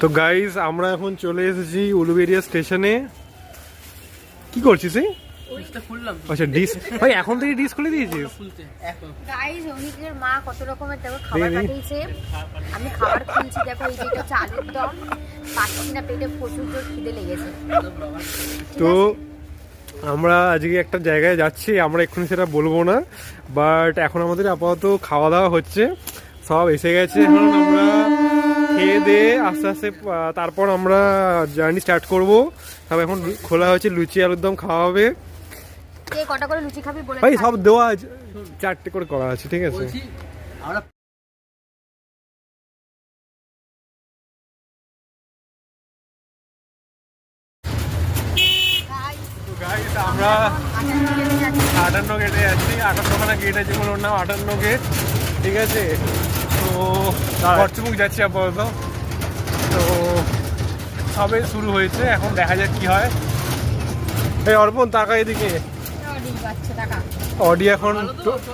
তো গাইজ আমরা এখন চলে এসেছি উলুবেরিয়া স্টেশনে। কি করছিস এই? আচ্ছা ডিস। ভাই এখন থেকে ডিস খুলে দিয়েছিস? গাইস অনিকের মা কত রকমের দেখো খাবার পাঠিয়েছে। আমি খাবার খুলছি দেখো এই যে এটা হচ্ছে দম। পাচ্ছি না পেটে প্রচুর জোর খিদে লেগেছে। তো আমরা আজকে একটা জায়গায় যাচ্ছি আমরা এক্ষুনি সেটা বলব না। বাট এখন আমাদের আপাতত খাওয়া দাওয়া হচ্ছে। সব এসে গেছে। এখন আমরা খেয়ে দিয়ে আস্তে আস্তে তারপর আমরা জার্নি স্টার্ট করব। তবে এখন খোলা হয়েছে লুচি আলুর দম খাওয়া হবে। কটা করে লুচি খাবি বলে ভাই সব দেওয়া আছে। চারটে করে করা আছে ঠিক আছে? আমরা আটান্ন লেগে যাচ্ছে। আটান্ন গেটে আটান্নখানা গেট আছে যেগুলোর নাম আটান্ন গেট ঠিক আছে? তো পশ্চিমবঙ্গ যাচ্ছি আপাতত। তো সবে শুরু হয়েছে এখন দেখা যাক কি হয়। এই অর্পণ তাকা এদিকে। অডি টাকা এখন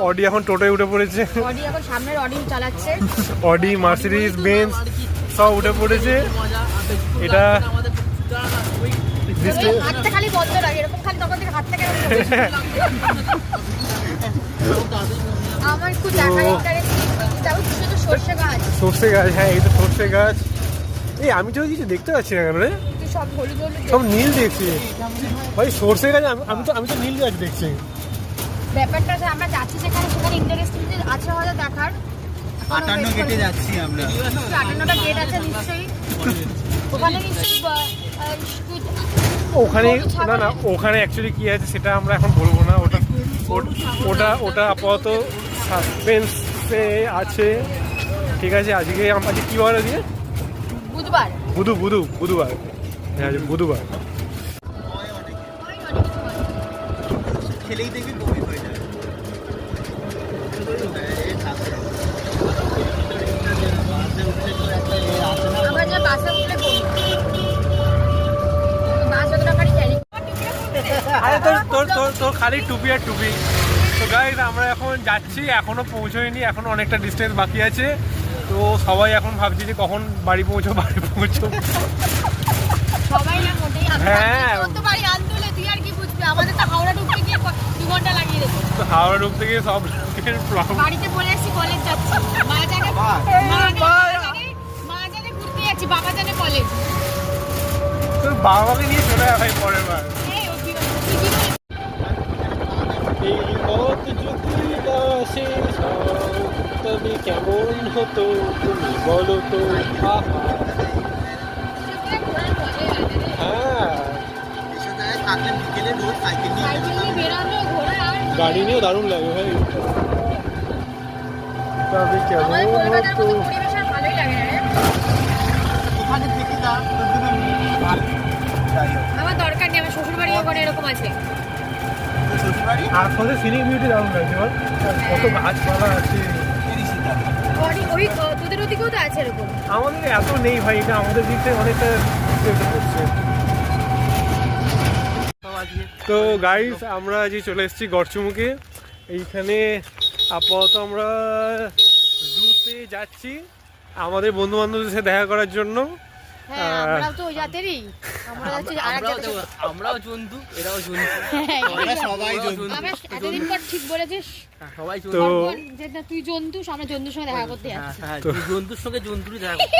অডি এখন টোটোয় উঠে পড়েছে। অডি এখন সামনের অডি চালাচ্ছে। অডি মার্সিডিজ বেঞ্চ সব উঠে পড়েছে। এটা আমার একটু ইন্টারেস্ট দেখো কিছু তো সর্ষে গাছ। হ্যাঁ এই তো সর্ষে গাছ। এই আমি তো কিছু দেখতে পাচ্ছি না কেন রে? সব নীল দেখছি। ভাই সর্ষে গাছ আমি- আমি তো আমি তো নীল গাছ দেখছি। ব্যাপারটা যে আমরা যাচ্ছি যেখানে সেখানে ইন্টারেস্টিং আছে আমাদের দেখার। আটান্ন গেটে যাচ্ছি আমরা। আটান্নটা গেট আছে নিশ্চয়ই। ওখানে নিশ্চয়ই ওখানে না না ওখানে অ্যাকচুয়ালি কি আছে সেটা আমরা এখন বলব না। ওটা ও- ওটা ওটা আপাতত সাসপেন্সে আছে। ঠিক আছে আজকে আমরা আজকে কি বার আজকে বুধবার। বুধু বুধু বুধবার। হ্যাঁ আজ বুধবার। খেলেই দেখবি বমি হয়ে যাবে। আরে তোর তোর তোর তোর খালি টুপি আর টুপি। তো গাইজ আমরা এখন যাচ্ছি এখনও পৌঁছোয়নি এখনও অনেকটা ডিস্টেন্স বাকি আছে। তো সবাই এখন ভাবছি যে কখন বাড়ি পৌঁছো বাড়ি পৌঁছো সবাই না মোটেই হ্যাঁ। তো বাড়ি তুই আর কি বুঝবি? আমাদের তো হাওড়া ঢুকতে গিয়ে দু ঘণ্টা লাগিয়ে তো হাওড়া ঢুক থেকে সব লোকের প্রবলেম বাড়িতে বলে এসেছি কলেজ যাচ্ছি। মা জানে মা জানে- ঘুরতে যাচ্ছি বাবা জানে কলেজ তোর বাবাকে নিয়ে চলে ভাই পরের বার। এই তবে কেমন হতো তুমি বলো তো। হ্যাঁ। গাড়ি নিয়েও দারুণ লাগে ভাই। তবে কেমন হতো? আমার দরকার নেই আমার শ্বশুর বাড়ি ওখানে এরকম আছে শ্বশুরবাড়ি আর ফলে সিনিক বিউটি দারুণ লাগছে বল? কত গাছপালা আছে। তোদের ওদিকেও তো আছে এরকম। আমাদের এত নেই ভাই, এটা আমাদের দিক থেকে অনেকটা হচ্ছে। তো গাইস আমরা আজ চলে এসেছি গড়চুমুকে। এইখানে আপাতত আমরা জুতে যাচ্ছি। আমাদের বন্ধু বান্ধবদের সাথে দেখা করার জন্য। হ্যাঁ আহ, তো ওই জাতেরই। আমরা যাচ্ছি আর জাতের আমরাও জন্তু এরাও জন্তু। আমরা সবাই জন্তু। আমরা এতদিন পর ঠিক বলেছিস। সবাই জন্তু। বল যে তুই জন্তু আমরা জন্তুর সঙ্গে দেখা করতে যাচ্ছি। হ্যাঁ, জন্তুর সঙ্গে জন্তুরই দেখা করতে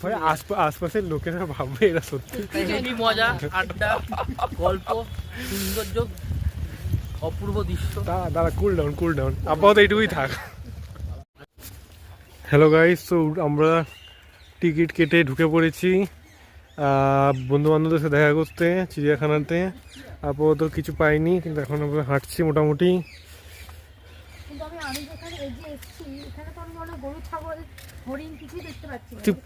ভাই আশপাশের লোকেরা ভাববে এরা সত্যি। মজা আড্ডা গল্প সৌন্দর্য অপূর্ব দৃশ্য। দাঁড়া দাঁড়া কুল ডাউন কুল ডাউন আপাতত এইটুকুই থাক। হ্যালো গাইস তো আমরা টিকিট কেটে ঢুকে পড়েছি। বন্ধু বান্ধবদের সাথে দেখা করতে চিড়িয়াখানাতে। আপাতত কিছু পাইনি কিন্তু এখন আমরা হাঁটছি মোটামুটি।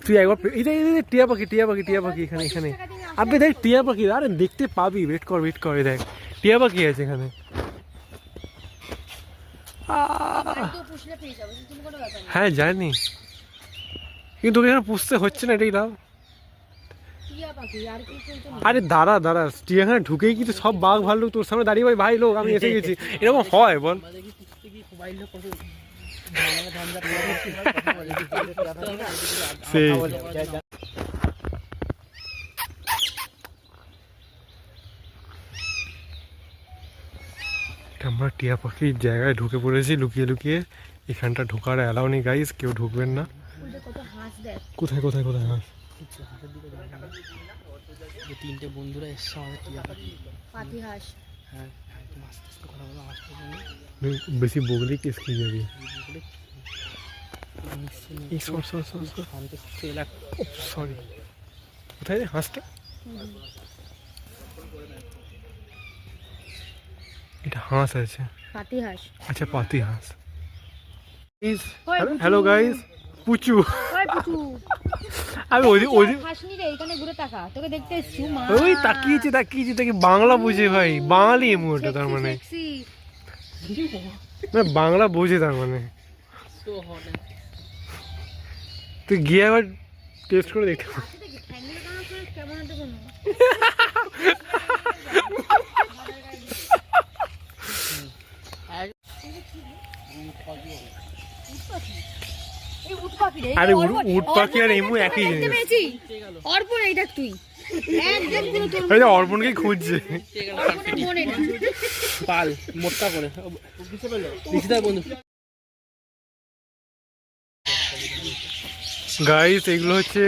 তুই একবার দেখ, টিয়া পাখি টিয়া পাখি টিয়া পাখি এখানে এখানে। আপনি দেখ টিয়া পাখি আরে দেখতে পাবি ওয়েট কর ওয়েট করে দেখ। টিয়া পাখি আছে এখানে। হ্যাঁ জানি। কিন্তু এখানে পুষতে হচ্ছে না এটাই পাখি আর দাঁড়া দাঁড়া চিড়িয়াখানা ঢুকেই কিন্তু সব বাঘ ভাল্লুক তোর সামনে দাঁড়িয়ে ভাই ভাই লোক আমি এসে গেছি এরকম হয় বল সেই আমরা টিয়া পাখির জায়গায় ঢুকে পড়েছি লুকিয়ে লুকিয়ে এখানটা ঢোকার অ্যালাউ নেই গাইস কেউ ঢুকবেন না ওদের কত হাঁস দেখ কোথায় কোথায় কোথায় হাঁস যে তিনটে বন্ধুরা এসছে আমাদের টিয়া পাখি। পাতি হাঁস। হ্যাঁ একদম আস্তে আস্তে কথা বলো আওয়াজ করব না বেশি বগলি কেস খেয়ে যাবি। নিশ্চয়ই এই সর সর সর সর। শান্ত সুস্থ এলাকা সরি কোথায় রে হাঁসটা? এটা হাঁস আছে। পাতি হাঁস। আচ্ছা পাতি হাঁস। ওই হ্যালো পুচু। গাইস পুচু ওই পুচু। আমি ওই ওই হাঁস রে এখানে ঘুরে তাকা। তোকে দেখতে এসছি মা। ওই তাকিয়েছি তাকিয়েছি তাকে বাংলা বুঝে ভাই বাঙালি এমু ওটা তার মানে। না বাংলা বোঝে তার মানে। তুই গিয়ে একবার টেস্ট করে দেখতে। আচ্ছা কেমন একটা আরে উট- উট পাখি আর এমু একই জিনিস। অর্পণ এই দেখ তুই। একদম পুরো তোর আরে অর্পণকেই খুঁজছে। পাল মোটকা করে। বন্ধু। গাইস এগুলো হচ্ছে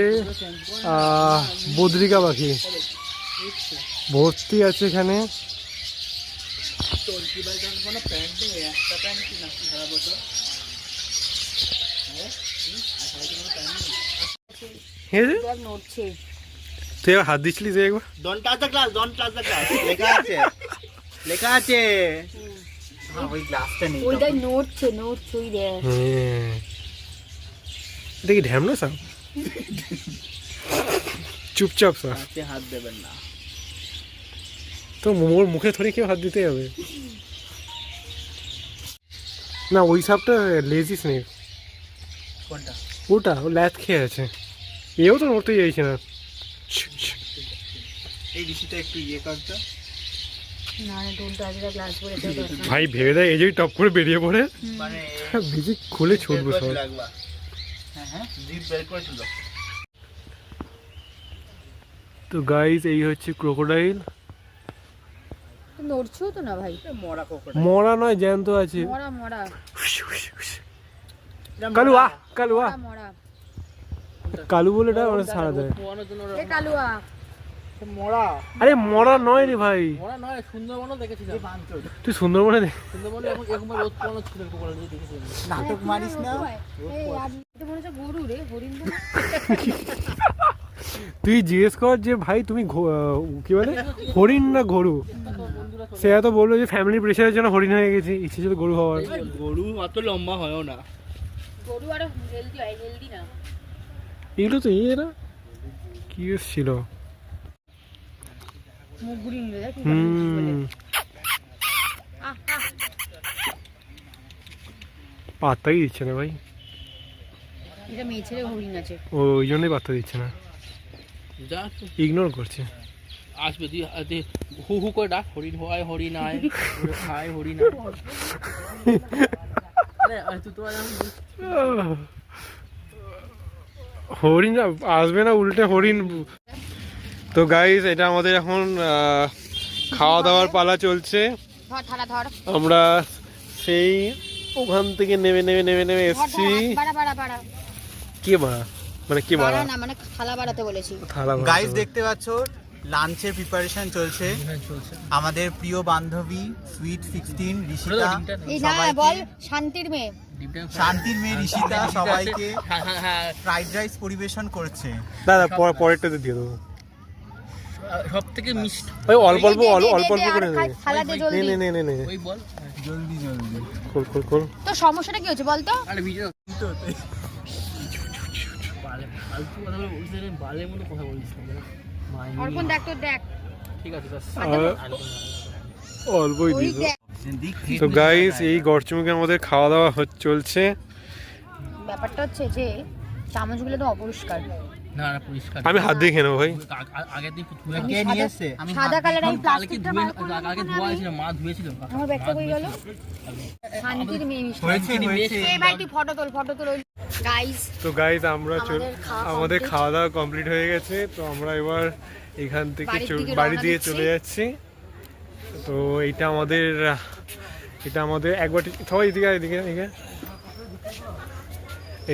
আহ, বদ্রিকা পাখি। ভর্তি আছে এখানে। হ্যাঁ রে? দেখ নড়ছে। তুই হাত দিচ্ছিলিস যে একবার? Don't touch the glass don't touch the glass লেখা আছে। লেখা আছে। ওই গ্লাসটা নেই ওই নড়ছে নড়ছে ওই দেখ। এটা কি ঢ্যামনা সাপ চুপচাপ সাপ হাত দেবেন না। তো মোর মুখে থরে কেউ হাত দিতে হবে না ওই সাপটা লেজি স্নেক কোনটা? ওটা ও ল্যাথ খেয়ে আছে। এও তো নড়তে চাইছে না। এই ঋষিটা একটু ইয়ে ভাই ভেবে দেয় এই যে টপ করে বেরিয়ে পড়ে মানে ভিজি খুলে ছুটবো সব। হ্যাঁ হ্যাঁ তো গাইজ এই হচ্ছে ক্রোকোডাইল নড়ছেও তো না ভাই? মরা কোকড়া মরা নয় জ্যান্ত আছে। মরা মরা। কালু আহ কালু আহ মরা মরা। কালু বলে এটা মানে সারা দেয়। এ কালুয়া। মরা। আরে মরা নয় রে ভাই। ওরা নয় সুন্দরবনও দেখেছিলাম। তুই সুন্দরবনে দেখ সুন্দরবনে এখন এরকম রোদ পোয়ানো ছিল পোকার দেখেছি আমি। নাটক মারিস না? এই আর এটা হচ্ছে গরু রে হরিণ তুই জিজ্ঞেস কর যে ভাই তুমি কি বলে? হরিণ না গরু? সে এত বলল যে ফ্যামিলি প্রেশারের জন্য হরিণ হয়ে গেছে ইচ্ছে ছিল গরু হওয়ার। গরু অত লম্বা হয়ও না। গরু আরও হেলদি হয় হেলদি না। এগুলো তো ইয়ে না? কি ছিল পাত্তাই দিচ্ছে না ভাই। ও ওই জন্যই পাত্তা দিচ্ছে না। ইগনোর করছে। আসবে তুই তুই হু হু করে ডাক হরিণ হয় হরিণ আয় খায় হরিণ বলছিস, হরিণ আসবে না উল্টে হরিণ। তো গাইস এটা আমাদের এখন আহ, খাওয়া দাওয়ার পালা চলছে। আমরা সেই ওখান থেকে নেমে নেমে নেমে নেমে এসছি। কে বাড়া মানে কে বাড়া না মানে থালা বাড়াতে বলেছি। থালা দেখতে পাচ্ছ লাঞ্চের প্রিপারেশন চলছে। আমাদের প্রিয় বান্ধবী সুইট সিক্সটিন ঋষিতা। শান্তির মেয়ে। শান্তির মেয়ে ঋষিতা সবাইকে হ্যাঁ হ্যাঁ হ্যাঁ। ফ্রাইড রাইস পরিবেশন করছে। দাদা পর- পরেরটাতে দিয়ে দেবো। সব থেকে মিষ্টি। ওই অল্প অল্প অল্প অল্প অল্প করে নে দে নে নে নে নে নে। ওই বল। জলদি জলদি। খোল খোল খোল। তো সমস্যাটা কি হচ্ছে আরে ভিডিও। বালে ফালতু কথা বলে বলছিস বালের মতো কথা বলিস না অর্পণ দেখ তো দেখ। ঠিক আছে অল্পই ওই দিত দেখ। তো গাইস এই গরচুমুখে আমাদের খাওয়া দাওয়া হচ্ছে- চলছে। ব্যাপারটা হচ্ছে যে চামচগুলো তো অপরিষ্কার। না না পরিষ্কার। আমি হাত দিয়ে খেয়ে ভাই। আ- আ- দিন ধুয়ে কে নিয়ে এসছে আমি সাদা কালার এই প্লাস্টিকটা বার করলাম আগে ধোয়া ছিল মা ধুয়েছিল। আমার ব্যাগটা কই গেল। শান্তির মেয়ে মিষ্টি। হয়েছে হয়েছে। এই ভাই তুই ফটো তোল ফটো তোল গাইস তো গাইজ আমরা চল আমাদের খাওয়া দাওয়া কমপ্লিট হয়ে গেছে তো আমরা এবার এখান থেকে বাড়ি দিয়ে চলে যাচ্ছি। তো এইটা আমাদের, এটা আমাদের একবার সবাই এদিকে এদিকে এদিকে।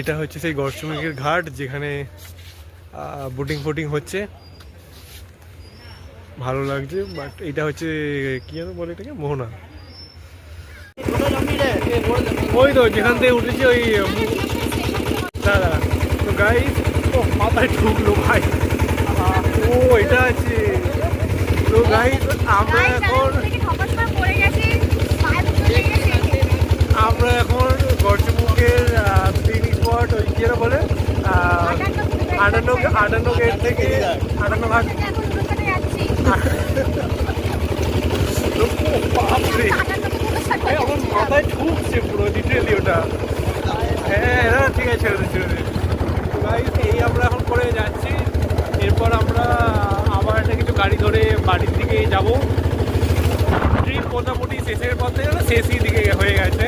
এটা হচ্ছে সেই গড়চুমিকের ঘাট, যেখানে বোটিং ফোটিং হচ্ছে। ভালো লাগছে বাট এটা হচ্ছে, কি যেন বলে এটাকে? মোহনা। ওই তো, যেখান থেকে উঠেছি, ওই দাদা। তো গাই ও মাথায় ঢুকলো, ভাই। ও, এটা আছে তো গাইস আমরা এখন আমরা এখন গর্জমুখের পিকনিক স্পট ওই কি যেন বলে? আটান্ন আটান্ন গেট থেকে আটান্ন ঘাট। এখন বাপরে। মাথায় পুরো ওটা। হ্যাঁ হ্যাঁ ঠিক আছে ছেড়ে দে ছেড়ে দে এই আমরা এখন করে যাচ্ছি। এরপর আমরা গাড়ি ধরে বাড়ির দিকে যাব। ট্রিপ মোটামুটি শেষের পথে না শেষই দিকে হয়ে গেছে।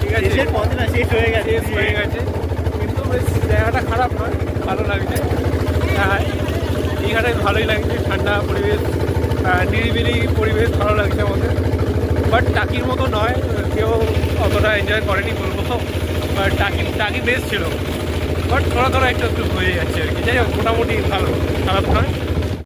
ঠিক আছে? পথে না শেষ হয়ে গেছে। শেষ হয়ে গেছে। কিন্তু বেশ জায়গাটা খারাপ নয় ভালো লাগছে। হ্যাঁ, দীঘাটায় ভালোই লাগছে ঠান্ডা পরিবেশ নিরিবিলি পরিবেশ ভালো লাগছে আমাদের। বাট টাকির মতো নয় কেউ অতটা এনজয় করেনি বলব তো। বাট টাকি টাকি বেশ ছিল। বাট থোড়া থোড়া একটু একটু হয়ে যাচ্ছে আর কি। যাই হোক মোটামুটি ভালো খারাপ নয়।